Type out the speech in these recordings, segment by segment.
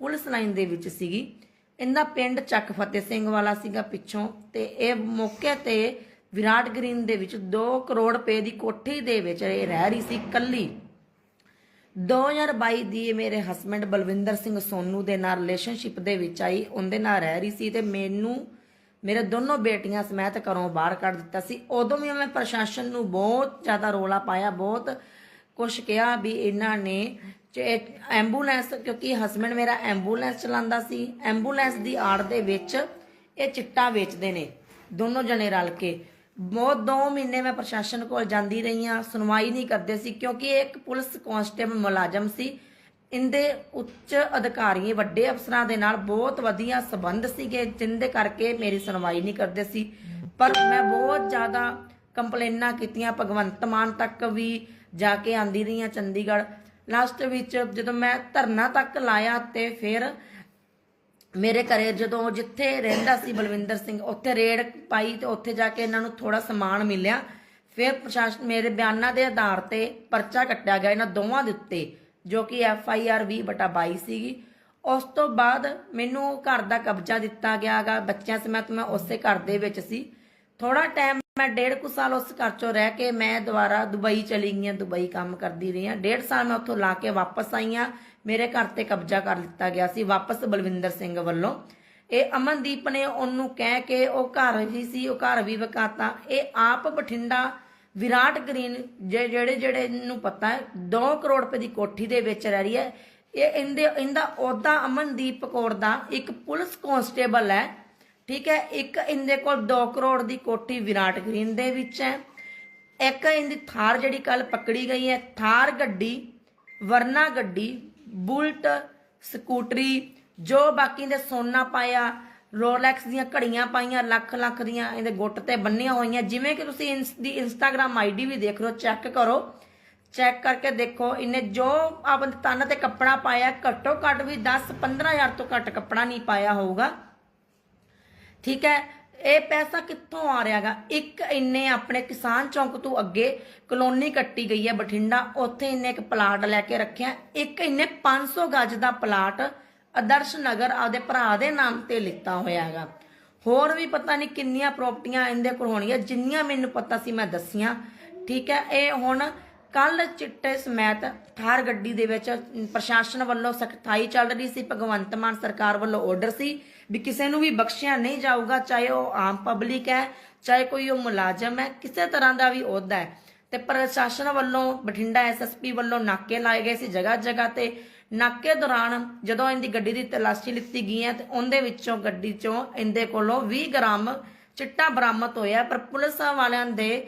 Police line ਦੇ ਵਿੱਚ ਸੀਗੀ। ਇਹਦਾ ਪਿੰਡ ਚੱਕ ਫਤਿਹ ਸਿੰਘ ਵਾਲਾ ਸੀਗਾ ਪਿੱਛੋਂ ਤੇ ਇਹ ਮੌਕੇ ਤੇ ਵਿਰਾਟ ਗ੍ਰੀਨ ਦੇ ਵਿੱਚ 2 ਕਰੋੜ ਰੁਪਏ ਦੀ ਕੋਠੀ ਦੇ ਵਿੱਚ ਇਹ ਰਹਿ ਰਹੀ ਸੀ ਕੱਲੀ 2022 ਦੀ ਮੇਰੇ ਹਸਬੰਡ ਬਲਵਿੰਦਰ ਸਿੰਘ ਸੋਨੂ ਦੇ ਨਾਲ ਰਿਲੇਸ਼ਨਸ਼ਿਪ ਦੇ ਵਿੱਚ ਆਈ, ਉਹਦੇ ਨਾਲ ਰਹਿ ਰਹੀ ਸੀ ਤੇ ਮੈਨੂੰ, ਮੇਰੇ ਦੋਨੋਂ ਬੇਟੀਆਂ ਸਮੇਤ ਘਰੋਂ ਬਾਹਰ ਕੱਢ ਦਿੱਤਾ ਸੀ। ਉਦੋਂ ਵੀ ਮੈਂ ਪ੍ਰਸ਼ਾਸਨ ਨੂੰ ਬਹੁਤ ਜ਼ਿਆਦਾ ਰੋਲਾ ਪਾਇਆ, ਬਹੁਤ ਕੁਛ ਕਿਹਾ ਵੀ ਇਹਨਾਂ ਨੇ ਐਂਬੂਲੈਂਸ ਕਿਉਂਕਿ ਹਸਬੰਡ ਮੇਰਾ ਐਂਬੂਲੈਂਸ ਚਲਾਉਂਦਾ ਸੀ ਐਂਬੂਲੈਂਸ ਦੀ ਆੜ ਦੇ ਵਿੱਚ ਇਹ ਚਿੱਟਾ ਵੇਚਦੇ ਨੇ, ਦੋਨੋਂ ਜਣੇ ਰਲ ਕੇ। ਬਹੁਤ 2 ਮਹੀਨੇ ਮੈਂ ਪ੍ਰਸ਼ਾਸਨ ਕੋਲ ਜਾਂਦੀ ਰਹੀ ਹਾਂ, ਸੁਣਵਾਈ ਨਹੀਂ ਕਰਦੇ ਸੀ, ਕਿਉਂਕਿ ਇਹ ਇੱਕ ਪੁਲਿਸ ਕਾਂਸਟੇਬਲ ਮੁਲਾਜ਼ਮ ਸੀ। ਇੰਦੇ ਉੱਚ ਅਧਿਕਾਰੀ ਵੱਡੇ ਅਫਸਰਾਂ ਦੇ ਨਾਲ ਬਹੁਤ ਵਧੀਆ ਸਬੰਧ ਸੀਗੇ, ਜਿੰਦੇ ਕਰਕੇ ਮੇਰੀ ਸੁਣਵਾਈ ਨਹੀਂ ਕਰਦੇ ਸੀ। ਪਰ ਮੈਂ ਬਹੁਤ ਜ਼ਿਆਦਾ ਕੰਪਲੇਨਾਂ ਕੀਤੀਆਂ, ਭਗਵੰਤ ਮਾਨ ਤੱਕ ਵੀ ਜਾ ਕੇ ਆਂਦੀ ਰਹੀ ਹਾਂ ਚੰਡੀਗੜ੍ਹ। ਲਾਸਟ ਵਿੱਚ ਜਦੋਂ ਮੈਂ ਧਰਨਾ ਤੱਕ ਲਾਇਆ ਤੇ ਫਿਰ ਮੇਰੇ ਘਰੇ ਜਦੋਂ ਜਿੱਥੇ ਰਹਿੰਦਾ ਸੀ ਬਲਵਿੰਦਰ ਸਿੰਘ, ਉੱਥੇ ਰੇਡ ਪਾਈ ਤੇ ਉੱਥੇ ਜਾ ਕੇ ਇਹਨਾਂ ਨੂੰ ਥੋੜਾ ਸਮਾਨ ਮਿਲਿਆ। ਫਿਰ ਪ੍ਰਸ਼ਾਸਨ ਮੇਰੇ ਬਿਆਨਾਂ ਦੇ ਆਧਾਰ ਤੇ ਪਰਚਾ ਕੱਟਿਆ ਗਿਆ ਇਹਨਾਂ ਦੋਵਾਂ ਦੇ ਉੱਤੇ, ਜੋ ਕਿ ਐਫ ਆਈ ਆਰ 20/22 ਸੀਗੀ। ਉਸ ਤੋਂ ਬਾਅਦ ਮੈਨੂੰ ਘਰ ਦਾ ਕਬਜ਼ਾ ਦਿੱਤਾ ਗਿਆਗਾ। ਬੱਚਿਆਂ ਸਮੇਤ ਮੈਂ ਉਸੇ ਘਰ ਦੇ ਵਿੱਚ ਸੀ। ਥੋੜਾ ਟਾਈਮ ਮੈਂ ਡੇਢ ਕੁ ਸਾਲ ਉਸ ਘਰ ਚੋਂ ਰਹਿ ਕੇ ਮੈਂ ਦੁਬਾਰਾ ਦੁਬਈ ਚਲੀ ਗਈ ਹਾਂ, ਦੁਬਈ ਕੰਮ ਕਰਦੀ ਰਹੀ ਹਾਂ। ਡੇਢ ਸਾਲ ਮੈਂ ਉੱਥੋਂ ਲਾ ਕੇ ਵਾਪਸ ਆਈ ਹਾਂ। ਮੇਰੇ ਘਰ ਤੇ ਕਬਜ਼ਾ ਕਰ ਲਿੱਤਾ ਗਿਆ ਸੀ ਵਾਪਸ ਬਲਵਿੰਦਰ ਸਿੰਘ ਵੱਲੋਂ। ਇਹ ਅਮਨਦੀਪ ਨੇ ਉਹਨੂੰ ਕਹਿ ਕੇ ਉਹ ਘਰ ਵੀ ਸੀ, ਉਹ ਘਰ ਵੀ ਵਕਾਤਾ। ਇਹ ਆਪ ਬਠਿੰਡਾ ਵਿਰਾਟ ਗ੍ਰੀਨ ਜੇ- ਜਿਹੜੇ ਜਿਹੜੇ ਨੂੰ ਪਤਾ ਹੈ 2 ਕਰੋੜ ਰੁਪਏ ਦੀ ਕੋਠੀ ਦੇ ਵਿੱਚ ਰਹਿ ਰਹੀ ਹੈ। ਇਹ ਇਹਦੇ ਇਹਦਾ ਅਹੁਦਾ ਅਮਨਦੀਪ ਕੌਰ ਦਾ ਇੱਕ ਪੁਲਿਸ ਕਾਂਸਟੇਬਲ ਹੈ। ਠੀਕ ਹੈ, ਇੱਕ ਇਹਦੇ ਕੋਲ 2 ਕਰੋੜ ਦੀ ਕੋਠੀ ਵਿਰਾਟ ਗ੍ਰੀਨ ਦੇ ਵਿੱਚ ਹੈ, ਇੱਕ ਇਹਦੀ ਥਾਰ ਜਿਹੜੀ ਕੱਲ ਪਕੜੀ ਗਈ ਹੈ, ਥਾਰ ਗੱਡੀ, ਵਰਨਾ ਗੱਡੀ, ਬੁਲਟ, ਸਕੂਟਰੀ, ਜੋ ਬਾਕੀ ਦੇ ਸੋਨਾ ਪਾਇਆ, ਰੋਲੈਕਸ ਦੀਆਂ ਘੜੀਆਂ ਪਾਈਆਂ, ਲੱਖ ਲੱਖ ਦੀਆਂ ਇਹਦੇ ਗੁੱਟ ਤੇ ਬੰਨੀਆਂ ਹੋਈਆਂ, ਜਿਵੇਂ ਕਿ ਤੁਸੀਂ ਇੰਸ, ਦੀ ਇੰਸਟਾਗ੍ਰam ਆਈਡੀ ਵੀ ਦੇਖ ਲਓ ਚੈੱਕ ਕਰੋ, ਚੈੱਕ ਕਰਕੇ ਦੇਖੋ, ਇਹਨੇ ਜੋ ਆਪਣ ਤਨ ਤੇ ਕੱਪੜਾ ਪਾਇਆ, ਘੱਟੋ ਘੱਟ ਵੀ 10 15000 ਤੋਂ ਘੱਟ ਕੱਪੜਾ ਨਹੀਂ ਪਾਇਆ ਹੋਊਗਾ। ਠੀਕ ਹੈ? ਇਹ ਪੈਸਾ ਕਿੱਥੋਂ ਆ ਰਿਹਾਗਾ ਇੱਕ ਇੰਨੇ ਆਪਣੇ ਕਿਸਾਨ ਚੌਂਕ ਤੋਂ ਅੱਗੇ ਕਲੋਨੀ ਕੱਟੀ ਗਈ ਹੈ ਬਠਿੰਡਾ। ਉੱਥੇ ਇੰਨੇ ਇੱਕ ਪਲਾਟ ਲੈ ਕੇ ਰੱਖਿਆ। ਇੱਕ ਇੰਨੇ 500 ਗਜ ਦਾ ਪਲਾਟ ਆਦਰਸ਼ ਨਗਰ ਆਪਦੇ ਭਰਾ ਦੇ ਨਾਮ ਤੇ ਲਿੱਤਾ ਹੋਇਆ ਹੈਗਾ। ਹੋਰ ਵੀ ਪਤਾ ਨਹੀਂ ਕਿੰਨੀਆਂ ਪ੍ਰਾਪਰਟੀਆਂ ਇਹਦੇ ਕੋਲ ਹੋਣਗੀਆਂ, ਜਿੰਨੀਆਂ ਮੈਨੂੰ ਪਤਾ ਸੀ ਮੈਂ ਦੱਸੀਆਂ। ਠੀਕ ਹੈ? ਇਹ ਹੁਣ ਕੱਲ ਚਿੱਟੇ ਸਮੈਤ ਥਾਰ ਗੱਡੀ ਦੇ ਵਿੱਚ ਪ੍ਰਸ਼ਾਸਨ ਵੱਲੋਂ ਸਖਤਾਈ ਚੱਲ ਰਹੀ ਸੀ, ਭਗਵੰਤ ਮਾਨ ਸਰਕਾਰ ਵੱਲੋਂ ਆਰਡਰ ਸੀ। ਵੀ ਕਿਸੇ ਨੂੰ ਵੀ ਬਖਸ਼ਿਆ ਨਹੀਂ ਜਾਊਗਾ, ਚਾਹੇ ਉਹ ਆਮ ਪਬਲਿਕ ਹੈ, ਚਾਹੇ ਕੋਈ ਉਹ ਮੁਲਾਜ਼ਮ ਹੈ, ਕਿਸੇ ਤਰ੍ਹਾਂ ਦਾ ਵੀ ਅਹੁਦਾ ਹੈ। ਤੇ ਪ੍ਰਸ਼ਾਸਨ ਵੱਲੋਂ, ਬਠਿੰਡਾ ਐਸਐਸਪੀ ਵੱਲੋਂ ਨਾਕੇ ਲਾਏ ਗਏ ਸੀ ਜਗ੍ਹਾ ਜਗ੍ਹਾ ਤੇ। ਨਾਕੇ ਦੌਰਾਨ ਜਦੋਂ ਇਹਦੀ ਗੱਡੀ ਦੀ ਤਲਾਸ਼ੀ ਲਿੱਤੀ ਗਈ ਹੈ, ਤੇ ਉਹਦੇ ਵਿੱਚੋਂ ਗੱਡੀ ਚੋਂ ਇਹਦੇ ਕੋਲੋਂ 20 ਗ੍ਰਾਮ ਚਿੱਟਾ ਬਰਾਮਦ ਹੋਇਆ। ਪਰ ਪੁਲਿਸ ਵਾਲਿਆਂ ਦੇ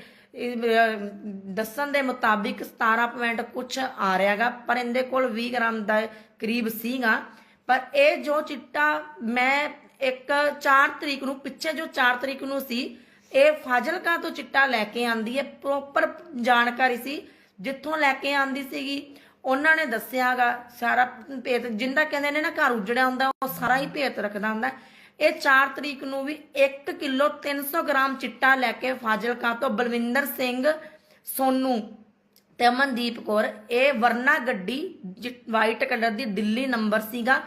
ਦੱਸਣ ਦੇ ਮੁਤਾਬਿਕ 17 ਪੁਆਇੰਟ ਕੁਝ ਆ ਰਿਹਾਗਾ, ਪਰ ਇਹਦੇ ਕੋਲ 20 ਗ੍ਰਾਮ ਦਾ ਕਰੀਬ ਸੀਗਾ। ਪਰ ਇਹ ਜੋ ਚਿੱਟਾ ਮੈਂ ਇੱਕ 4 ਤਰੀਕ ਨੂੰ, ਪਿੱਛੇ ਜੋ 4 ਤਰੀਕ ਨੂੰ ਸੀ, ਇਹ ਫਾਜ਼ਿਲਕਾ ਤੋਂ ਚਿੱਟਾ ਲੈ ਕੇ ਆਂਦੀ ਹੈ ਪ੍ਰੋਪਰ ਜਾਣਕਾਰੀ ਸੀ, ਜਿੱਥੋਂ ਲੈ ਕੇ ਆਂਦੀ ਸੀਗੀ। ਉਹਨਾਂ ਨੇ ਦੱਸਿਆਗਾ, ਸਾਰਾ ਭੇਤ, ਜਿੰਦਾ ਕਹਿੰਦੇ ਨੇ ਨਾ ਘਰ ਉਜੜਿਆ ਹੁੰਦਾ, ਉਹ ਸਾਰਾ ਹੀ ਭੇਤ ਰੱਖਦਾ ਹੁੰਦਾ। ਇਹ 4 ਤਰੀਕ ਨੂੰ ਵੀ 1 ਕਿਲੋ 300 ਗ੍ਰਾਮ ਚਿੱਟਾ ਲੈ ਕੇ ਫਾਜ਼ਿਲਕਾ ਤੋਂ ਬਲਵਿੰਦਰ ਸਿੰਘ ਸੋਨੂ ਤੇ ਅਮਨਦੀਪ ਕੌਰ, ਇਹ ਵਰਨਾ ਗੱਡੀ ਵਾਈਟ ਕਲਰ ਦੀ ਦਿੱਲੀ ਨੰਬਰ ਸੀਗਾ।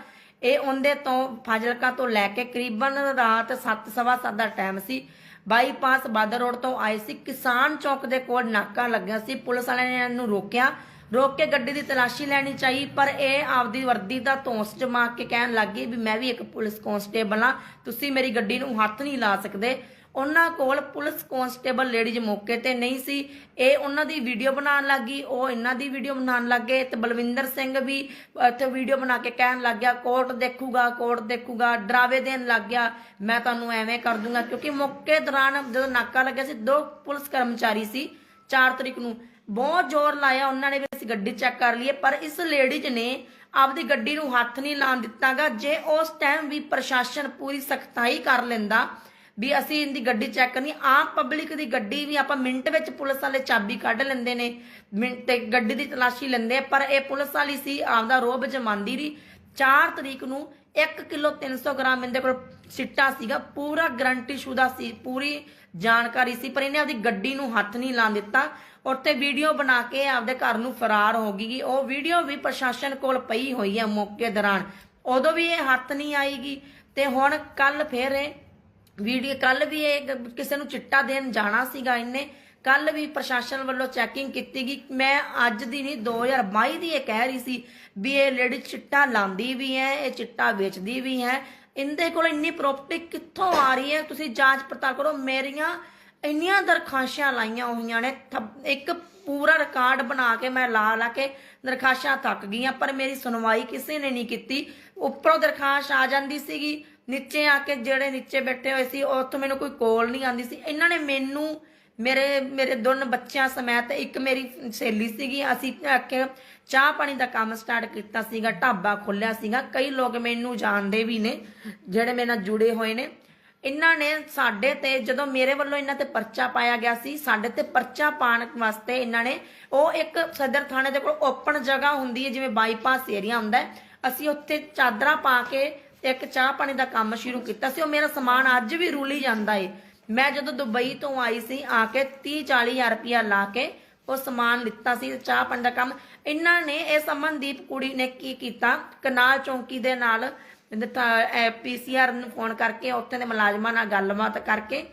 ਇਹ ਉਹਦੇ ਤੋਂ ਫਾਜ਼ਿਲਕਾ ਤੋਂ ਲੈ ਕੇ ਕਰੀਬਨ ਰਾਤ 7:30 ਦਾ ਟਾਈਮ ਸੀ। ਬਾਈਪਾਸ ਬਾਦਰ ਰੋਡ ਤੋਂ ਆਏ ਸੀ। ਕਿਸਾਨ ਚੌਕ ਦੇ ਕੋਲ ਨਾਕਾ ਲੱਗਿਆ ਸੀ। ਪੁਲਿਸ ਵਾਲਿਆਂ ਨੇ ਇਹਨੂੰ ਰੋਕਿਆ। ਰੋਕ ਕੇ ਗੱਡੀ ਦੀ ਤਲਾਸ਼ੀ ਲੈਣੀ ਚਾਹੀ, ਪਰ ਇਹ ਆਪਦੀ ਵਰਦੀ ਦਾ ਧੌਂਸ ਜਮਾ ਕੇ ਕਹਿਣ ਲੱਗੀ ਵੀ ਮੈਂ ਵੀ ਇੱਕ ਪੁਲਿਸ ਕਾਂਸਟੇਬਲ ਆ ਤੁਸੀਂ ਮੇਰੀ ਗੱਡੀ ਨੂੰ ਹੱਥ ਨਹੀਂ ਲਾ ਸਕਦੇ। ਉਹਨਾਂ ਕੋਲ ਪੁਲਿਸ ਕਾਂਸਟੇਬਲ ਲੇਡੀਜ਼ ਮੌਕੇ ਤੇ ਨਹੀਂ ਸੀ। ਇਹ ਉਹਨਾਂ ਦੀ ਵੀਡੀਓ ਬਣਾਉਣ ਲੱਗੀ, ਉਹ ਇਹਨਾਂ ਦੀ ਵੀਡੀਓ ਬਣਾਉਣ ਲੱਗੇ ਤੇ ਬਲਵਿੰਦਰ ਸਿੰਘ ਵੀ ਇੱਥੇ ਵੀਡੀਓ ਬਣਾ ਕੇ ਕਹਿਣ ਲੱਗ ਗਿਆ ਕੋਰਟ ਦੇਖੂਗਾ ਕੋਰਟ ਦੇਖੂਗਾ, ਡਰਾਵੇ ਦੇਣ ਲੱਗ ਗਿਆ। ਮੈਂ ਤੁਹਾਨੂੰ ਐਵੇਂ ਕਰ ਦੂੰਗਾ। ਕਿਉਂਕਿ ਮੌਕੇ ਦੌਰਾਨ ਜਦੋਂ ਨਾਕਾ ਲੱਗਿਆ ਸੀ, ਦੋ ਪੁਲਿਸ ਕਰਮਚਾਰੀ ਸੀ 4 ਤਰੀਕ ਨੂੰ। ਬਹੁਤ ਜ਼ੋਰ ਲਾਇਆ ਉਹਨਾਂ ਨੇ ਵੀ ਅਸੀਂ ਗੱਡੀ ਚੈੱਕ ਕਰ ਲਈਏ, ਪਰ ਇਸ ਲੇਡੀਜ਼ ਨੇ ਆਪਦੀ ਗੱਡੀ ਨੂੰ ਹੱਥ ਨਹੀਂ ਲਾਣ ਦਿੱਤਾਗਾ। ਜੇ ਉਸ ਟਾਈਮ ਵੀ ਪ੍ਰਸ਼ਾਸਨ ਪੂਰੀ ਸਖਤਾਈ ਕਰ ਲੈਂਦਾ ਵੀ ਅਸੀਂ ਇਹਦੀ ਗੱਡੀ ਚੈੱਕ ਕਰਨੀ। ਆਮ ਪਬਲਿਕ ਦੀ ਗੱਡੀ ਵੀ ਆਪਾਂ ਮਿੰਟ ਵਿੱਚ ਪੁਲਿਸ ਵਾਲੇ ਚਾਬੀ ਕੱਢ ਲੈਂਦੇ ਨੇ, ਮਿੰਟ ਤੇ ਗੱਡੀ ਦੀ ਤਲਾਸ਼ੀ ਲੈਂਦੇ ਪਰ ਇਹ ਪੁਲਿਸ ਵਾਲੀ ਸੀ, ਆਪਦਾ ਰੋਬ ਜਮਾਂਦੀ ਰਹੀ 4 ਤਰੀਕ ਨੂੰ 1 ਕਿਲੋ 300 ਗ੍ਰਾਮ ਇਹਦੇ ਕੋਲ ਚਿੱਟਾ ਸੀਗਾ, ਪੂਰਾ ਗਰੰਟੀ ਸ਼ੁਦਾ ਸੀ, ਪੂਰੀ ਜਾਣਕਾਰੀ ਸੀ, ਪਰ ਇਹਨੇ ਆਪਦੀ ਗੱਡੀ ਨੂੰ ਹੱਥ ਨਹੀਂ ਲਾ ਦਿੱਤਾ। ਔਰ ਤੇ ਵੀਡੀਓ ਬਣਾ ਕੇ ਆਪਦੇ ਘਰ ਨੂੰ ਫਰਾਰ ਹੋ ਗਈ। ਉਹ ਵੀਡੀਓ ਵੀ ਪ੍ਰਸ਼ਾਸਨ ਕੋਲ ਪਈ ਹੋਈ ਹੈ ਮੌਕੇ ਦੌਰਾਨ। ਉਦੋਂ ਵੀ ਇਹ ਹੱਥ ਨਹੀਂ ਆਏਗੀ ਤੇ ਹੁਣ ਕੱਲ ਫੇਰ ਇਹ ਵੀਡੀਓ ਕੱਲ ਵੀ ਇਹ ਕਿਸੇ ਨੂੰ ਚਿੱਟਾ ਦੇਣ ਜਾਣਾ ਸੀਗਾ ਇਹਨੇ ਕੱਲ ਵੀ ਪ੍ਰਸ਼ਾਸਨ ਵੱਲੋਂ ਚੈਕਿੰਗ ਕੀਤੀ ਗਈ। ਮੈਂ ਅੱਜ ਦੀ ਨਹੀਂ 2022 ਦੀ ਇਹ ਕਹਿ ਰਹੀ ਸੀ ਵੀ ਇਹ ਲੇਡੀ ਚਿੱਟਾ ਲਾਉਂਦੀ ਵੀ ਹੈ, ਇਹ ਚਿੱਟਾ ਵੇਚਦੀ ਵੀ ਹੈ। ਇਹਦੇ ਕੋਲ ਇੰਨੀ ਪ੍ਰਾਪਰਟੀ ਕਿੱਥੋਂ ਆ ਰਹੀ ਹੈ? ਤੁਸੀਂ ਜਾਂਚ ਪੜਤਾਲ ਕਰੋ, ਮੇਰੀਆਂ ਇੰਨੀਆਂ ਦਰਖਾਸ਼ਾਂ ਲਾਈਆਂ ਹੋਈਆਂ ਨੇ ਇੱਕ ਪੂਰਾ ਰਿਕਾਰਡ ਬਣਾ ਕੇ ਮੈਂ ਲਾ ਲਾ ਕੇ ਦਰਖਾਸ਼ਾਂ ਥੱਕ ਗਈਆਂ, ਪਰ ਮੇਰੀ ਸੁਣਵਾਈ ਕਿਸੇ ਨੇ ਨਹੀਂ ਕੀਤੀ। ਉੱਪਰੋਂ ਦਰਖਾਸ਼ ਆ ਜਾਂਦੀ ਸੀਗੀ ਨੀਚੇ ਆ ਕੇ ਜਿਹੜੇ ਨੀਚੇ ਬੈਠੇ ਹੋਏ ਸੀ ਉੱਥੋਂ ਮੈਨੂੰ ਕੋਈ ਕੋਲ ਨਹੀਂ ਆਉਂਦੀ ਸੀ। ਇਹਨਾਂ ਨੇ ਮੈਨੂੰ, ਮੇਰੇ ਮੇਰੇ ਦੋਨ ਬੱਚਿਆਂ ਸਮੇਤ ਇੱਕ ਮੇਰੀ ਸਹੇਲੀ ਸੀਗੀ, ਅਸੀਂ ਆਖੇ ਚਾਹ ਪਾਣੀ ਦਾ ਕੰਮ ਸਟਾਰਟ ਕੀਤਾ ਸੀਗਾ, ਢਾਬਾ ਖੋਲਿਆ ਸੀਗਾ। ਕਈ ਲੋਕ ਮੈਨੂੰ ਜਾਣਦੇ ਵੀ ਨੇ, ਜਿਹੜੇ ਮੇਰੇ ਨਾਲ ਜੁੜੇ ਹੋਏ ਨੇ। ਇਹਨਾਂ ਨੇ ਸਾਡੇ ਤੇ, ਜਦੋਂ ਮੇਰੇ ਵੱਲੋਂ ਇਹਨਾਂ ਤੇ ਪਰਚਾ ਪਾਇਆ ਗਿਆ ਸੀ, ਸਾਡੇ ਤੇ ਪਰਚਾ ਪਾਉਣ ਵਾਸਤੇ ਇਹਨਾਂ ਨੇ, ਉਹ ਇੱਕ ਸਦਰ ਥਾਣੇ ਦੇ ਕੋਲ ਓਪਨ ਜਗ੍ਹਾ ਹੁੰਦੀ ਹੈ, ਜਿਵੇਂ ਬਾਈਪਾਸ ਏਰੀਆ ਹੁੰਦਾ ਹੈ। ਅਸੀਂ ਉੱਥੇ ਚਾਦਰਾਂ ਪਾ ਕੇ ਇੱਕ ਚਾਹ ਪਾਣੀ ਦਾ ਕੰਮ ਸ਼ੁਰੂ ਕੀਤਾ ਸੀ, ਉਹ ਮੇਰਾ ਸਮਾਨ ਅੱਜ ਵੀ ਰੁਲੀ ਜਾਂਦਾ ਏ। ਮੈਂ ਜਦੋਂ ਦੁਬਈ ਤੋਂ ਆਈ ਸੀ, ਆ ਕੇ 30 40 ਹਜ਼ਾਰ ਰੁਪਇਆ ਲਾ ਕੇ ਉਹ ਸਮਾਨ ਲਿੱਤਾ ਸੀ ਚਾਹ ਪਾਣੀ ਦਾ ਕੰਮ। ਇਹਨਾਂ ਨੇ ਇਹ ਸਮਨਦੀਪ ਕੁੜੀ ਨੇ ਕੀ ਕੀਤਾ, ਕਨਾਲ ਚੌਂਕੀ ਦੇ ਨਾਲ ਪੀਸੀਆਰ ਨੂੰ ਫੋਨ ਕਰਕੇ ਉੱਥੇ ਦੇ ਮੁਲਾਜ਼ਮਾਂ ਨਾਲ ਗੱਲਬਾਤ ਕਰਕੇ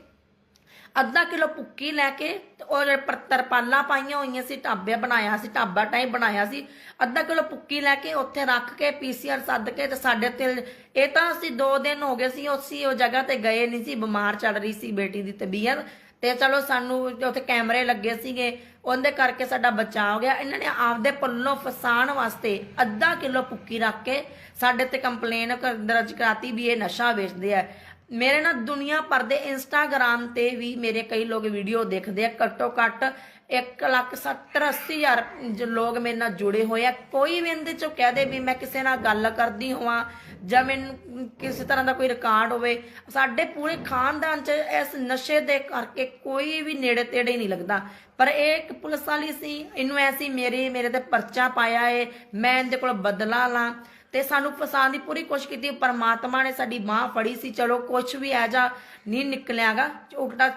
ਅੱਧਾ ਕਿਲੋ ਭੁੱਕੀ ਲੈ ਕੇ ਤੇ ਉਹ ਜਿਹੜੇ ਪਰ- ਤਰਪਾਲਾਂ ਪਾਈਆਂ ਹੋਈਆਂ ਸੀ, ਢਾਬੇ ਬਣਾਇਆ ਸੀ, ਢਾਬਾ ਟਾਈਪ ਬਣਾਇਆ ਸੀ, ਅੱਧਾ ਕਿਲੋ ਭੁੱਕੀ ਲੈ ਕੇ ਉੱਥੇ ਰੱਖ ਕੇ ਪੀਸੀਆਰ ਸੱਦ ਕੇ ਤੇ ਸਾਡੇ ਤੇ ਇਹ ਤਾਂ ਅਸੀਂ 2 ਦਿਨ ਹੋ ਗਏ ਸੀ, ਅਸੀਂ ਉਹ ਜਗ੍ਹਾ ਤੇ ਗਏ ਨਹੀਂ ਸੀ, ਬਿਮਾਰ ਚੱਲ ਰਹੀ ਸੀ ਬੇਟੀ ਦੀ ਤਬੀਅਤ ਤੇ ਚਲੋ ਸਾਨੂੰ ਉੱਥੇ ਕੈਮਰੇ ਲੱਗੇ ਸੀਗੇ, ਉਹਦੇ ਕਰਕੇ ਸਾਡਾ ਬਚਾਅ ਹੋ ਗਿਆ। ਇਹਨਾਂ ਨੇ ਆਪਦੇ ਪੱਲੋਂ ਫਸਾਣ ਵਾਸਤੇ ਅੱਧਾ ਕਿਲੋ ਭੁੱਕੀ ਰੱਖ ਕੇ ਸਾਡੇ ਤੇ ਕੰਪਲੇਨ ਦਰਜ ਕਰਾਤੀ ਵੀ ਇਹ ਨਸ਼ਾ ਵੇਚਦੇ ਆ। ਮੇਰੇ ਨਾਲ ਦੁਨੀਆ ਭਰ ਦੇ ਇੰਸਟਾਗ੍ਰਾਮ ਤੇ ਵੀ ਮੇਰੇ ਕਈ ਲੋਕ ਵੀਡੀਓ ਦੇਖਦੇ ਆ। ਘੱਟੋ ਘੱਟ 1 ਲੱਖ 70 80 ਲੋਕ ਮੇਰੇ ਨਾਲ ਜੁੜੇ ਹੋਏ ਆ। ਕੋਈ ਵੀ ਇਹਦੇ ਚੋਂ ਕਹਿ ਦੇ ਵੀ ਮੈਂ ਕਿਸੇ ਨਾਲ ਗੱਲ ਕਰਦੀ ਹੋਵਾਂ ਜਾਂ ਮੈਨੂੰ ਕਿਸੇ ਤਰ੍ਹਾਂ ਦਾ ਕੋਈ ਰਿਕਾਰਡ ਹੋਵੇ, ਸਾਡੇ ਪੂਰੇ ਖਾਨਦਾਨ ਚ ਇਸ ਨਸ਼ੇ ਦੇ ਕਰਕੇ ਕੋਈ ਵੀ ਨੇੜੇ ਤੇੜੇ ਨਹੀਂ ਲੱਗਦਾ। ਪਰ ਇਹ ਇੱਕ ਪੁਲਿਸ ਵਾਲੀ ਸੀ, ਇਹਨੂੰ ਐਸੀ ਮੇਰੇ ਮੇਰੇ ਤੇ ਪਰਚਾ ਪਾਇਆ ਏ, ਮੈਂ ਇਹਦੇ ਕੋਲ ਬਦਲਾ ਲਾਂ। ਤੇ ਸਾਨੂੰ ਫਸਾਉਣ ਦੀ ਪੂਰੀ ਕੋਸ਼ਿਸ਼ ਕੀਤੀ। ਪਰਮਾਤਮਾ ਨੇ ਸਾਡੀ ਬਾਹ ਫੜੀ ਸੀ। ਚਲੋ ਕੁਝ ਵੀ ਐ ਜਾ ਨਹੀਂ ਨਿਕਲਿਆਗਾ। ਝੂਠਾ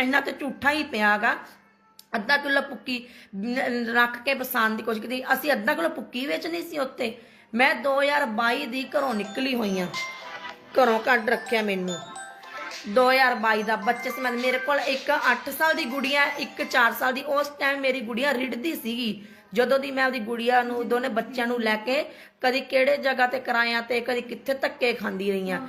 ਇਹਨਾਂ ਤੇ ਝੂਠਾ ਹੀ ਪਿਆਗਾ। ਅੱਧਾ ਕਿਲੋ ਪੁੱਕੀ ਰੱਖ ਕੇ ਫਸਾਉਣ ਦੀ ਕੋਸ਼ਿਸ਼ ਕੀਤੀ। ਅਸੀਂ ਅੱਧਾ ਕਿਲੋ ਪੁੱਕੀ ਵੇਚਣੀ ਸੀ ਉੱਤੇ ਮੈਂ 2022 ਦੀ ਘਰੋਂ ਨਿਕਲੀ ਹੋਈ ਆ। ਘਰੋਂ ਕੱਢ ਰੱਖਿਆ ਮੈਨੂੰ। 2022 ਦਾ ਬੱਚੇ ਸਮੇਂ ਮੇਰੇ ਕੋਲ ਇੱਕ 8 ਸਾਲ ਦੀ ਗੁੜੀਆ, ਇੱਕ 4 ਸਾਲ ਦੀ। ਉਸ ਟਾਈਮ ਮੇਰੀ ਗੁੜੀਆ ਰਿੜਦੀ ਸੀਗੀ। ਜਦੋਂ ਦੀ ਮੈਂ ਆਪਦੀ ਗੁੜੀਆ ਨੂੰ, ਦੋਨੇ ਬੱਚਿਆਂ ਨੂੰ ਲੈ ਕੇ ਕਦੀ ਕਿਹੜੇ ਜਗ੍ਹਾ ਤੇ ਕਰਾਇਆ ਤੇ ਕਦੀ ਕਿੱਥੇ ਧੱਕੇ ਖਾਂਦੀ ਰਹੀਆਂ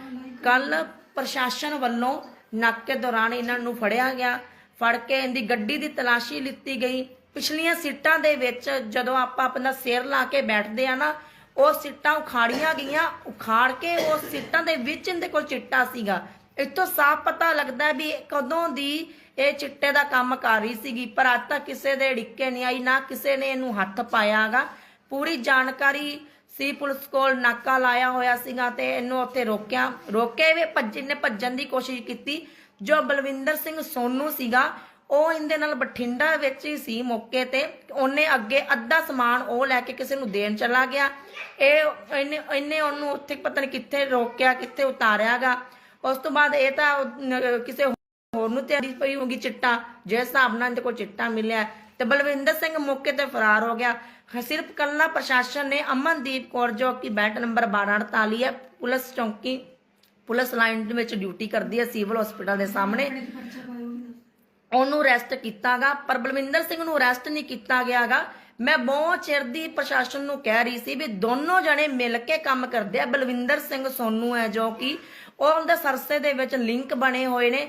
ਕੱਲ ਪ੍ਰਸ਼ਾਸਨ ਵੱਲੋਂ ਨਾਕੇ ਦੌਰਾਨ ਇਹਨਾਂ ਨੂੰ ਫੜਿਆ ਗਿਆ। ਫੜ ਕੇ ਇਹਦੀ ਗੱਡੀ ਦੀ ਤਲਾਸ਼ੀ ਲਿੱਤੀ ਗਈ। ਪਿਛਲੀਆਂ ਸੀਟਾਂ ਦੇ ਵਿੱਚ ਜਦੋਂ ਆਪਾਂ ਆਪਣਾ ਸਿਰ ਲਾ ਕੇ ਬੈਠਦੇ ਆ ਨਾ, ਉਹ ਸੀਟਾਂ ਉਖਾੜੀਆਂ ਗਈਆਂ। ਉਖਾੜ ਕੇ ਉਹ ਸੀਟਾਂ ਦੇ ਵਿੱਚ ਇਹਦੇ ਕੋਲ ਚਿੱਟਾ ਸੀਗਾ। ਇੱਥੋਂ ਸਾਫ਼ ਪਤਾ ਲੱਗਦਾ ਵੀ ਕਦੋਂ ਦੀ ਇਹ ਚਿੱਟੇ ਦਾ ਕੰਮ ਕਰ ਰਹੀ ਸੀਗੀ, ਪਰ ਅੱਜ ਤੱਕ ਕਿਸੇ ਦੇ ਢਿੱਕੇ ਨਹੀਂ ਆਈ, ਨਾ ਕਿਸੇ ਨੇ ਇਹਨੂੰ ਹੱਥ ਪਾਇਆਗਾ ਪੂਰੀ ਜਾਣਕਾਰੀ ਸੀ ਪੁਲਿਸ ਕੋਲ, ਨਾਕਾ ਲਾਇਆ ਹੋਇਆ ਸੀਗਾ ਤੇ ਇਹਨੂੰ ਉੱਥੇ ਰੋਕਿਆ। ਰੋਕੇ ਵੀ ਭੱਜ ਨੇ ਭੱਜਣ ਦੀ ਕੋਸ਼ਿਸ਼ ਕੀਤੀ। ਜੋ ਬਲਵਿੰਦਰ ਸਿੰਘ ਸੋਨੂ ਸੀਗਾ, ਉਹ ਇਹਦੇ ਨਾਲ ਬਠਿੰਡਾ ਵਿੱਚ ਹੀ ਸੀ ਮੌਕੇ ਤੇ। ਉਹਨੇ ਅੱਗੇ ਅੱਧਾ ਸਮਾਨ ਉਹ ਲੈ ਕੇ ਕਿਸੇ ਨੂੰ ਦੇਣ ਚਲਾ ਗਿਆ। ਇਹ, ਇਹਨੇ ਇਹਨੇ ਉਹਨੂੰ ਉੱਥੇ ਪਤਾ ਨਹੀਂ ਕਿੱਥੇ ਰੋਕਿਆ, ਕਿੱਥੇ ਉਤਾਰਿਆਗਾ ਉਸ ਤੋਂ ਬਾਅਦ ਇਹ ਤਾਂ ਕਿਸੇ ਹੋਰ ਨੂੰ ਤਿਆਰੀ ਪਈ ਹੋਗੀ ਚਿੱਟਾ ਜਿਸ ਹਿਸਾਬ ਨਾਲ ਇਹਦੇ ਕੋਲ ਚਿੱਟਾ ਮਿਲਿਆ ਤੇ ਬਲਵਿੰਦਰ ਸਿੰਘ ਮੌਕੇ ਤੇ ਫਰਾਰ ਹੋ ਗਿਆ। ਸਿਰਫ ਕੱਲਾ ਪ੍ਰਸ਼ਾਸਨ ਨੇ ਅਮਨਦੀਪ ਕੌਰ ਜੋ ਕਿ ਬੈਟ ਨੰਬਰ 1248 ਹੈ, ਪੁਲਿਸ ਚੌਂਕੀ, ਪੁਲਿਸ ਲਾਈਨ ਦੇ ਵਿੱਚ ਡਿਊਟੀ ਕਰਦੀ ਹੈ, ਸਿਵਲ ਹਸਪੀਟਲ ਦੇ ਸਾਹਮਣੇ। ਉਹਨੂੰ ਅਰੈਸਟ ਕੀਤਾਗਾ, ਪਰ ਬਲਵਿੰਦਰ ਸਿੰਘ ਨੂੰ ਅਰੈਸਟ ਨਹੀਂ ਕੀਤਾ ਗਿਆਗਾ। ਮੈਂ ਬਹੁਤ ਚਿਰ ਦੀ ਪ੍ਰਸ਼ਾਸਨ ਨੂੰ ਕਹਿ ਰਹੀ ਸੀ ਵੀ ਦੋਨੋਂ ਜਣੇ ਮਿਲ ਕੇ ਕੰਮ ਕਰਦੇ ਆ। ਬਲਵਿੰਦਰ ਸਿੰਘ ਸੋਨੂ ਹੈ ਜੋ ਕਿ ਉਹ ਉਹਦੇ ਸਰਸੇ ਦੇ ਵਿੱਚ ਲਿੰਕ ਬਣੇ ਹੋਏ ਨੇ।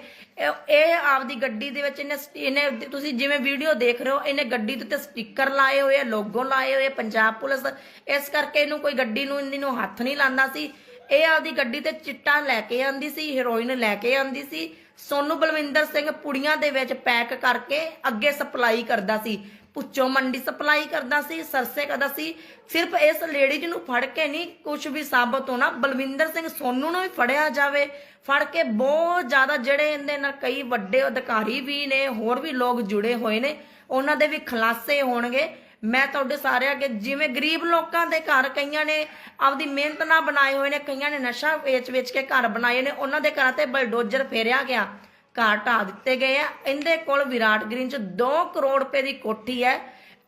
ਇਹ- ਆਪਦੀ ਗੱਡੀ ਦੇ ਵਿੱਚ ਇਹਨੇ ਇਹਨੇ ਤੁਸੀਂ ਜਿਵੇਂ ਵੀਡੀਓ ਦੇਖ ਰਹੇ ਹੋ, ਇਹਨੇ ਗੱਡੀ ਦੇ ਉੱਤੇ ਸਟicker ਲਾਏ ਹੋਏ ਆ ਲੋਗੋ ਲਾਏ ਹੋਏ ਪੰਜਾਬ ਪੁਲਿਸ ਇਸ ਕਰਕੇ ਇਹਨੂੰ ਕੋਈ ਗੱਡੀ ਨੂੰ ਇਹਦੀ ਹੱਥ ਨਹੀਂ ਲਾਉਂਦਾ ਸੀ। ਇਹ ਆਪਦੀ ਗੱਡੀ ਤੇ ਚਿੱਟਾ ਲੈ ਕੇ ਆਂਦੀ ਸੀ ਹੈਰੋਇਨ ਲੈ ਕੇ ਆਂਦੀ ਸੀ। ਸੋਨੂ ਬਲਵਿੰਦਰ ਸਿੰਘ ਪੁੜੀਆਂ ਦੇ ਵਿੱਚ ਪੈਕ ਕਰਕੇ ਅੱਗੇ ਸਪਲਾਈ ਕਰਦਾ ਸੀ। ਪੁੱਚੋ ਮੰਡੀ ਸਪਲਾਈ ਕਰਦਾ ਸੀ, ਸਰਸੇ ਕਰਦਾ ਸੀ, ਸਿਰਫ ਇਸ ਲੇਡੀ ਨੂੰ ਫੜ ਕੇ ਨਹੀਂ ਕੁਝ ਵੀ ਸਾਬਤ ਹੋਣਾ, ਬਲਵਿੰਦਰ ਸਿੰਘ ਸੋਨੂ ਨੂੰ ਵੀ ਫੜਿਆ ਜਾਵੇ। ਫੜ ਕੇ ਬਹੁਤ ਜ਼ਿਆਦਾ ਜਿਹੜੇ ਇਹਦੇ ਨਾਲ ਕਈ ਵੱਡੇ ਅਧਿਕਾਰੀ ਵੀ ਨੇ, ਹੋਰ ਵੀ ਲੋਕ ਜੁੜੇ ਹੋਏ ਨੇ, ਉਹਨਾਂ ਦੇ ਵੀ ਖੁਲਾਸੇ ਹੋਣਗੇ। ਮੈਂ ਤੁਹਾਡੇ ਸਾਰੇ ਅੱਗੇ ਜਿਵੇਂ ਗਰੀਬ ਲੋਕਾਂ ਦੇ ਘਰ ਕਈਆਂ ਨੇ ਆਪਦੀ ਮਿਹਨਤ ਨਾਲ ਬਣਾਏ ਹੋਏ ਨੇ, ਕਈਆਂ ਨੇ ਨਸ਼ਾ ਵੇਚ-ਵੇਚ ਕੇ ਘਰ ਬਣਾਏ ਨੇ, ਉਹਨਾਂ ਦੇ ਘਰਾਂ ਤੇ ਬਲਡੋਜ਼ਰ ਫੇਰਿਆ ਗਿਆ। ਘਰ ਢਾ ਦਿੱਤੇ ਗਏ ਆ। ਇਹਦੇ ਕੋਲ ਵਿਰਾਟ ਗ੍ਰੀਨ ਚ 2 ਕਰੋੜ ਰੁਪਏ ਦੀ ਕੋਠੀ ਹੈ।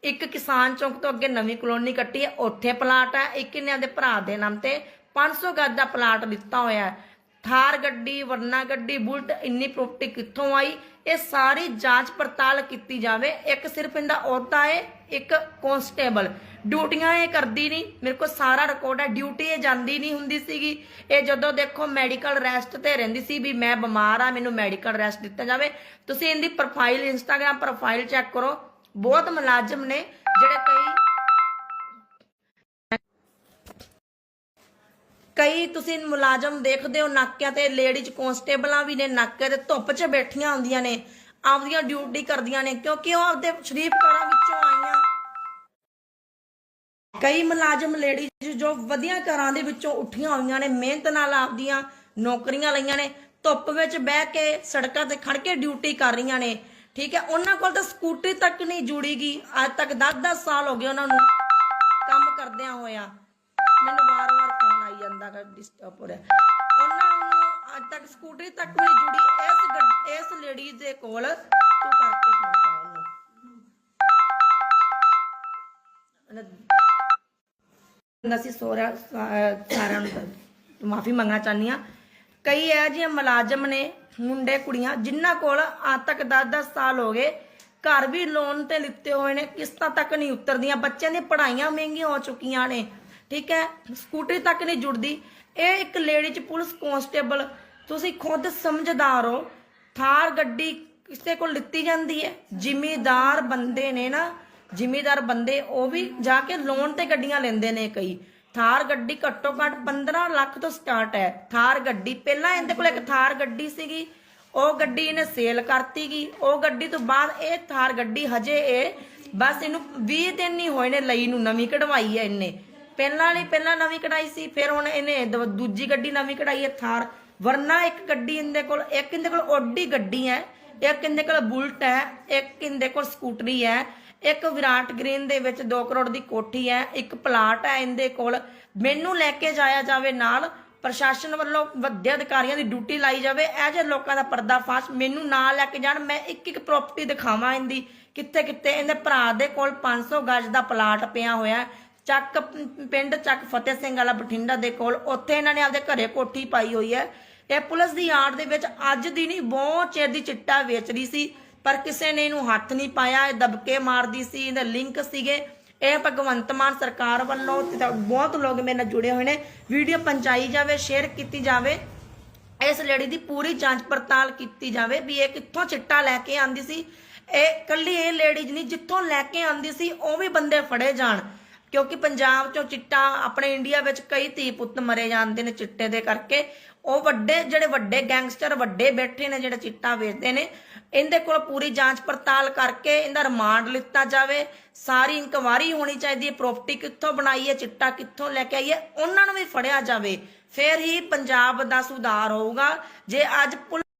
ਇੱਕ ਕਿਸਾਨ ਚੌਂਕ ਤੋਂ ਅੱਗੇ ਨਵੀਂ ਕਲੋਨੀ ਕੱਟੀ ਹੈ। ਉੱਥੇ ਪਲਾਟ ਹੈ। ਇੱਕ ਇਹਨਾਂ ਦੇ ਭਰਾ ਦੇ ਨਾਮ ਤੇ 500 ਗੱਜ ਦਾ ਪਲਾਟ ਦਿੱਤਾ ਹੋਇਆ ਹੈ। ਥਾਰ ਗੱਡੀ, ਵਰਨਾ ਗੱਡੀ, ਬੁਲਟ, ਇੰਨੀ ਪ੍ਰੋਪਰਟੀ ਕਿੱਥੋਂ ਆਈ? ਇਹ ਸਾਰੀ ਜਾਂਚ ਪੜਤਾਲ ਕੀਤੀ ਜਾਵੇ। ਇੱਕ ਸਿਰਫ ਇਹਦਾ ਅਹੁਦਾ ਹੈ, ਇੱਕ ਕਨਸਟੇਬਲ ਡਿਊਟੀਆਂ ਇਹ ਕਰਦੀ ਨਹੀਂ। ਮੇਰੇ ਕੋਲ ਸਾਰਾ ਰਿਕਾਰਡ ਹੈ ਡਿਊਟੀ ਇਹ ਜਾਂਦੀ ਨਹੀਂ ਹੁੰਦੀ ਸੀਗੀ। ਇਹ ਜਦੋਂ ਦੇਖੋ ਮੈਡੀਕਲ ਰੈਸਟ ਤੇ ਰਹਿੰਦੀ ਸੀ ਵੀ ਮੈਂ ਬਿਮਾਰ ਆ, ਮੈਨੂੰ ਮੈਡੀਕਲ ਰੈਸਟ ਦਿੱਤਾ ਜਾਵੇ। ਤੁਸੀਂ ਇਹਦੀ ਪ੍ਰੋਫਾਈਲ ਇੰਸਟਾਗ੍ਰam ਪ੍ਰੋਫਾਈਲ ਚੈੱਕ ਕਰੋ। ਬਹੁਤ ਮੁਲਾਜ਼ਮ ਨੇ ਜਿਹੜੇ ਕਈ ਕਈ ਤੁਸੀਂ ਮੁਲਾਜ਼ਮ ਦੇਖਦੇ ਹੋ, ਨਾਕਿਆਂ ਤੇ ਲੇਡੀਜ਼ ਕਨਸਟੇਬਲਾਂ ਵੀ ਨੇ, ਨਾਕੇ ਤੇ ਧੁੱਪ 'ਚ ਬੈਠੀਆਂ ਹੁੰਦੀਆਂ ਨੇ, ਆਪਦੀਆਂ ਡਿਊਟੀ ਕਰਦੀਆਂ ਨੇ, ਕਿਉਂਕਿ ਉਹ ਆਪਦੇ ਸ਼ਰੀਫ ਘਰਾਂ ਵਿੱਚੋਂ ਕਈ ਮੁਲਾਜ਼ਮ ਲੇਡੀਜ਼ ਜੋ ਵਧੀਆ ਘਰਾਂ ਦੇ ਵਿੱਚੋਂ ਉੱਠੀਆਂ ਹੋਈਆਂ ਨੇ, ਮਿਹਨਤ ਨਾਲ ਆਪਦੀਆਂ ਨੌਕਰੀਆਂ ਲਈਆਂ ਨੇ, ਧੁੱਪ ਵਿੱਚ ਬਹਿ ਕੇ ਸੜਕਾਂ ਤੇ ਖੜ ਕੇ ਡਿਊਟੀ ਕਰ ਰਹੀਆਂ ਨੇ। ਠੀਕ ਹੈ, ਉਹਨਾਂ ਕੋਲ ਤਾਂ ਸਕੂਟਰੀ ਤੱਕ ਨਹੀਂ ਜੁੜੀਗੀ ਅੱਜ ਤੱਕ 10-10 ਸਾਲ ਹੋ ਗਏ ਉਹਨਾਂ ਨੂੰ ਕੰਮ ਕਰਦਿਆਂ ਹੋਇਆ। ਮੈਨੂੰ ਵਾਰ-ਵਾਰ ਫੋਨ ਆਈ ਜਾਂਦਾ ਡਿਸਟਰਬ ਹੋ ਰਿਹਾ। ਉਹਨਾਂ ਨੂੰ ਅੱਜ ਤੱਕ ਸਕੂਟਰੀ ਤੱਕ ਵੀ ਨਹੀਂ ਜੁੜੀ, ਇਸ ਗੱਡ- ਇਸ ਲੇਡੀ ਦੇ ਕੋਲ ਤੂੰ ਕਰਕੇ ਫੋਨ ਕਰ ਉਹਨੂੰ। ਅਸੀਂ ਸੋਰਿਆ ਸਾਰਿਆਂ ਨੂੰ ਮਾਫੀ ਮੰਗਣਾ ਚਾਹੁੰਦੀ ਆ ਕਈ ਇਹ ਜਿਹੇ ਮੁਲਾਜ਼ਮ ਨੇ, ਮੁੰਡੇ, ਕੁੜੀਆਂ, ਜਿਨ੍ਹਾਂ ਕੋਲ ਅੱਜ ਤੱਕ 10-10 ਸਾਲ ਹੋ ਗਏ, ਘਰ ਵੀ ਲੋਨ ਤੇ ਲਿੱਤੇ ਹੋਏ ਨੇ, ਕਿਸ਼ਤਾਂ ਤੱਕ ਨਹੀਂ ਉਤਰਦੀਆਂ, ਬੱਚਿਆਂ ਦੀਆਂ ਪੜ੍ਹਾਈਆਂ ਮਹਿੰਗੀਆਂ ਹੋ ਚੁੱਕੀਆਂ ਨੇ, ਠੀਕ ਹੈ? ਸਕੂਟਰੀ ਤੱਕ ਨਹੀਂ ਜੁੜਦੀ। ਇਹ ਇੱਕ ਲੇਡੀਜ਼ ਪੁਲਿਸ ਕਨਸਟੇਬਲ ਤੁਸੀਂ ਖੁਦ ਸਮਝਦਾਰ ਹੋ, ਥਾਰ ਗੱਡੀ ਕਿਸੇ ਕੋਲ ਲਿੱਤੀ ਜਾਂਦੀ ਹੈ, ਜ਼ਿਮੀਦਾਰ ਬੰਦੇ ਨੇ ਨਾ ਜ਼ਿਮੀਦਾਰ ਬੰਦੇ, ਉਹ ਵੀ ਜਾ ਕੇ ਲੋਨ ਤੇ ਗੱਡੀਆਂ ਲੈਂਦੇ ਨੇ ਕਈ। ਥਾਰ ਗੱਡੀ ਘੱਟੋ ਘੱਟ 15 ਲੱਖ ਤੋਂ ਸਟਾਰਟ ਹੈ। ਥਾਰ ਗੱਡੀ, ਪਹਿਲਾਂ ਇਹਦੇ ਕੋਲ ਇੱਕ ਥਾਰ ਗੱਡੀ ਸੀਗੀ, ਉਹ ਗੱਡੀ ਇਹਨੇ ਸੇਲ ਕਰਤੀ ਉਹ ਗੱਡੀ ਤੋਂ ਬਾਅਦ ਇਹ ਥਾਰ ਗੱਡੀ ਹਜੇ ਇਹ ਬਸ ਇਹਨੂੰ 20 ਦਿਨ ਨਹੀਂ ਹੋਏ ਨੇ ਲਈ ਨੂੰ ਨਵੀਂ ਕਢਵਾਈ ਹੈ ਇਹਨੇ। ਪਹਿਲਾਂ ਵਾਲੀ ਪਹਿਲਾਂ ਨਵੀਂ ਕਢਾਈ ਸੀ, ਫਿਰ ਹੁਣ ਇਹਨੇ ਦੂਜੀ ਗੱਡੀ ਨਵੀਂ ਕਢਾਈ ਹੈ ਥਾਰ। ਵਰਨਾ ਇੱਕ ਗੱਡੀ ਇਹਦੇ ਕੋਲ, ਇੱਕ ਇਹਦੇ ਕੋਲ ਓਡੀ ਗੱਡੀ ਹੈ, ਇੱਕ ਇਹਦੇ ਕੋਲ ਬੁਲਟ ਹੈ, ਇੱਕ ਇਹਦੇ ਕੋਲ ਸਕੂਟਰੀ ਹੈ। ਇੱਕ ਵਿਰਾਟ ਗ੍ਰੀਨ ਦੇ ਵਿੱਚ 2 ਕਰੋੜ ਦੀ ਕੋਠੀ ਹੈ, ਇੱਕ ਪਲਾਟ ਹੈ ਇਹਦੇ ਕੋਲ। ਮੈਨੂੰ ਲੈ ਕੇ ਜਾਇਆ ਜਾਵੇ ਨਾਲ, ਪ੍ਰਸ਼ਾਸਨ ਵੱਲੋਂ ਵੱਡੇ ਅਧਿਕਾਰੀਆਂ ਦੀ ਡਿਊਟੀ ਲਾਈ ਜਾਵੇ, ਇਹ ਜਿਹੇ ਲੋਕਾਂ ਦਾ ਪਰਦਾਫਾਸ਼ ਮੈਨੂੰ ਨਾਲ ਲੈ ਕੇ ਜਾਣ, ਮੈਂ ਇੱਕ ਇੱਕ ਪ੍ਰਾਪਰਟੀ ਦਿਖਾਵਾਂ ਇਹਦੀ। ਕਿੱਥੇ ਕਿੱਥੇ ਇਹਦੇ ਭਰਾ ਦੇ ਕੋਲ 500 ਗਜ ਦਾ ਪਲਾਟ ਪਿਆ ਹੋਇਆ ਚੱਕ ਪਿੰਡ ਚੱਕ ਫਤਿਹ ਸਿੰਘ ਵਾਲਾ ਬਠਿੰਡਾ ਦੇ ਕੋਲ, ਉੱਥੇ ਇਹਨਾਂ ਨੇ ਆਪਦੇ ਘਰੇ ਕੋਠੀ ਪਾਈ ਹੋਈ ਹੈ। ਇਹ ਪੁਲਿਸ ਦੀ ਆੜ ਦੇ ਵਿੱਚ ਅੱਜ ਦੀ ਨਹੀਂ, ਬਹੁਤ ਚਿਰ ਦੀ ਚਿੱਟਾ ਵੇਚ ਰਹੀ ਸੀ। ਪਰ ਕਿਸੇ ਨੇ ਇਹਨੂੰ ਹੱਥ ਨਹੀਂ ਪਾਇਆ, ਇਹ ਦਬਕੇ ਮਾਰਦੀ ਸੀ, ਇਹਦੇ ਲਿੰਕ ਸੀਗੇ। ਇਹ ਭਗਵੰਤ ਮਾਨ ਸਰਕਾਰ ਵੱਲੋਂ ਬਹੁਤ ਲੋਕ ਮੇਰੇ ਨਾਲ ਜੁੜੇ ਹੋਏ ਨੇ। ਵੀਡੀਓ ਪਹੁੰਚਾਈ ਜਾਵੇ ਸ਼ੇਅਰ ਕੀਤੀ ਜਾਵੇ, ਇਸ ਲੇਡੀ ਦੀ ਪੂਰੀ ਜਾਂਚ ਪੜਤਾਲ ਕੀਤੀ ਜਾਵੇ ਵੀ ਇਹ ਕਿੱਥੋਂ ਚਿੱਟਾ ਲੈ ਕੇ ਆਂਦੀ ਸੀ। ਇਹ ਕੱਲੀ ਇਹ ਲੇਡੀਜ਼ ਨਹੀਂ, ਜਿੱਥੋਂ ਲੈ ਕੇ ਆਂਦੀ ਸੀ, ਉਹ ਵੀ ਬੰਦੇ ਫੜੇ ਜਾਣ। ਕਿਉਂਕਿ ਪੰਜਾਬ ਚੋਂ ਚਿੱਟਾ ਆਪਣੇ ਇੰਡੀਆ ਵਿੱਚ ਕਈ ਧੀ ਪੁੱਤ ਮਰੇ ਜਾਂਦੇ ਨੇ ਚਿੱਟੇ ਦੇ ਕਰਕੇ। ਉਹ ਵੱਡੇ, ਜਿਹੜੇ ਵੱਡੇ ਗੈਂਗਸਟਰ, ਵੱਡੇ ਬੈਠੇ ਨੇ, ਜਿਹੜੇ ਚਿੱਟਾ ਵੇਚਦੇ ਨੇ, ਇਹਦੇ ਕੋਲ ਪੂਰੀ ਜਾਂਚ ਪੜਤਾਲ ਕਰਕੇ ਇਹਦਾ ਰਿਮਾਂਡ ਲਿੱਤਾ ਜਾਵੇ। ਸਾਰੀ ਇਨਕੁਆਰੀ ਹੋਣੀ ਚਾਹੀਦੀ ਹੈ ਪ੍ਰਾਪਰਟੀ ਕਿੱਥੋਂ ਬਣਾਈ ਹੈ, ਚਿੱਟਾ ਕਿੱਥੋਂ ਲੈ ਕੇ ਆਈ ਹੈ, ਉਹਨਾਂ ਨੂੰ ਵੀ ਫੜਿਆ ਜਾਵੇ। ਫਿਰ ਹੀ ਪੰਜਾਬ ਦਾ ਸੁਧਾਰ ਹੋਊਗਾ। ਜੇ ਅੱਜ ਪੁਲਿਸ